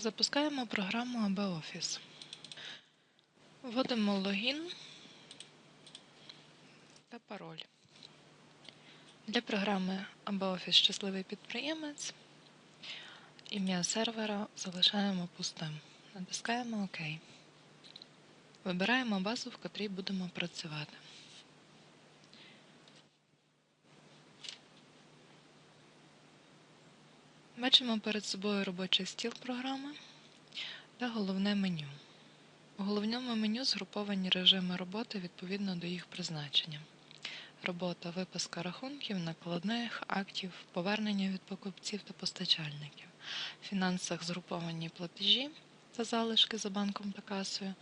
Запускаємо програму AB Office. Вводимо логін та пароль. Для програми AB Office Щасливий підприємець ім'я сервера залишаємо пустим. Натискаємо ОК. Вибираємо базу, в котрій будемо працювати. Бачимо перед собою робочий стіл програми та головне меню. У головному меню згруповані режими роботи відповідно до їх призначення. Робота виписка рахунків, накладних, актів, повернення від покупців та постачальників. В фінансах згруповані платежі та залишки за банком та касою.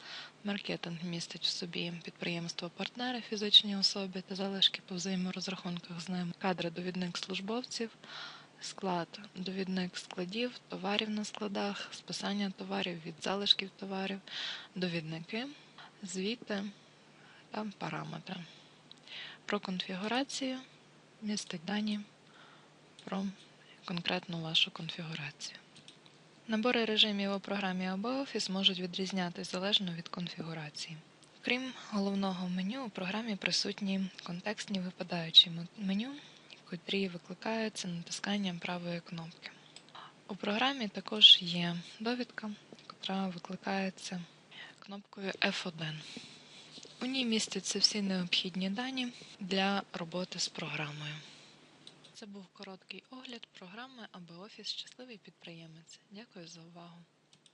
Маркетинг містить в собі підприємство-партнери, фізичні особи та залишки по взаєморозрахунках з ними, кадри довідник службовців, склад, довідник складів, товарів на складах, списання товарів від залишків товарів, довідники, звіти та параметри. Про конфігурацію містить дані про конкретну вашу конфігурацію. Набори режимів у програмі або Office можуть відрізнятися залежно від конфігурації. Крім головного меню, у програмі присутні контекстні випадаючі меню, котрі викликаються натисканням правої кнопки. У програмі також є довідка, яка викликається кнопкою F1. У ній містяться всі необхідні дані для роботи з програмою. Це був короткий огляд програми аби Офіс Щасливий підприємець. Дякую за увагу.